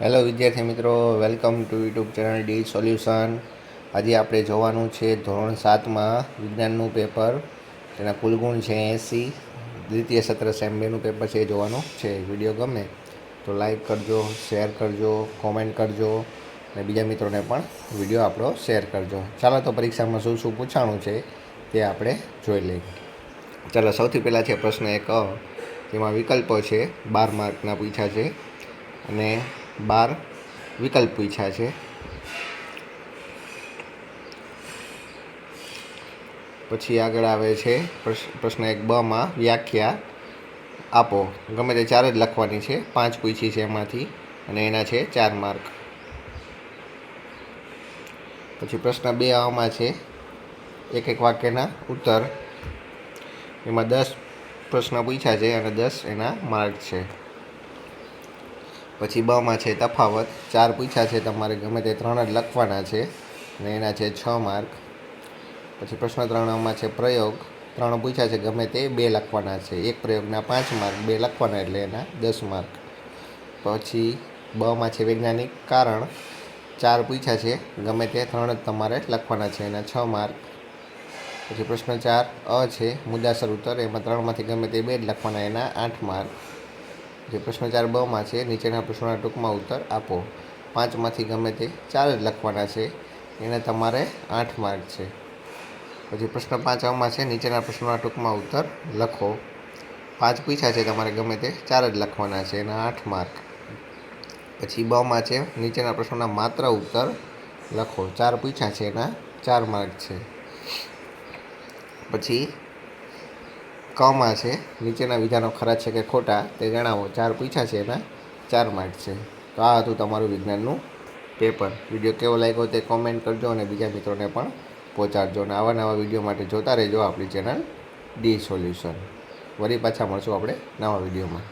Hello વિદ્યાર્થી મિત્રો, welcome to YouTube channel D solution. આજે આપણે જોવાનું છે ધોરણ સાતમાં વિજ્ઞાનનું પેપર. તેના કુલ ગુણ છે એંસી. દ્વિતીય સત્ર સેમ બેનું પેપર છે એ જોવાનું છે. વીડિયો ગમે તો લાઈક કરજો, શેર કરજો, કોમેન્ટ કરજો અને બીજા મિત્રોને પણ વીડિયો આપણો શેર કરજો. ચાલો તો પરીક્ષામાં શું શું પૂછાણું છે તે આપણે જોઈ લઈએ. ચાલો, સૌથી પહેલાં છે પ્રશ્ન એક તેમાં વિકલ્પો છે, બાર માર્કના પૂછ્યા છે અને બાર વિકલ્પ પૂછ્યા છે. પછી આગળ આવે છે, પ્રશ- પ્રશ્ન એક બમાં વ્યાખ્યા આપો. ગમે તે ચાર જ લખવાની છે, પાંચ પૂછી છે એમાંથી અને એના છે ચાર માર્ક. પછી પ્રશ્ન બે આમાં છે, એક એક વાક્યના ઉત્તર. એમાં દસ પ્રશ્ન પૂછ્યા છે અને દસ એના માર્ક છે. પછી બમાં છે તફાવત. ચાર પૂછ્યા છે તમારે ગમે તે ત્રણ જ લખવાના છે. અને એના છે છ માર્ક. પછી પ્રશ્ન ત્રણમાં છે પ્રયોગ. ત્રણ પૂછ્યા છે ગમે તે બે લખવાના છે. એક પ્રયોગના પાંચ માર્ક, બે લખવાના એટલે એના દસ માર્ક. પછી બમાં છે વૈજ્ઞાનિક કારણ. ચાર પૂછ્યા છે ગમે તે ત્રણ જ તમારે લખવાના છે એના છ માર્ક. પછી પ્રશ્ન ચાર, અ છે મુદ્દાસર ઉત્તર. એમાં ત્રણમાંથી ગમે તે બે જ લખવાના એના આઠ માર્ક. જે પ્રશ્ન ચાર બમાં છે, નીચેના પ્રશ્નોના ટૂંકમાં ઉત્તર આપો. પાંચમાંથી ગમે તે ચાર જ લખવાના છે. એને તમારે આઠ માર્ક છે. પછી પ્રશ્ન પાંચ અમાં છે, નીચેના પ્રશ્નોના ટૂંકમાં ઉત્તર લખો. પાંચ પૂછ્યા છે, તમારે ગમે તે ચાર જ લખવાના છે, એના આઠ માર્ક. પછી બમાં છે, નીચેના પ્રશ્નોના માત્ર ઉત્તર લખો. ચાર પૂછ્યા છે, એના ચાર માર્ક છે. પછી કમાં છે, નીચેના વિધાનો ખરા છે કે ખોટા તે જણાવો. ચાર પૂછ્યા છે એના, ચાર માર્ક છે. તો આ હતું તમારું વિજ્ઞાનનું પેપર વીડિયો કેવો લાગ્યો તે કોમેન્ટ કરજો અને બીજા મિત્રોને પણ પહોંચાડજો. અને આવા નવા વીડિયો માટે જોતા રહેજો આપણી ચેનલ ડી સોલ્યુશન. વળી પાછા મળશું આપણે નવા વિડીયોમાં.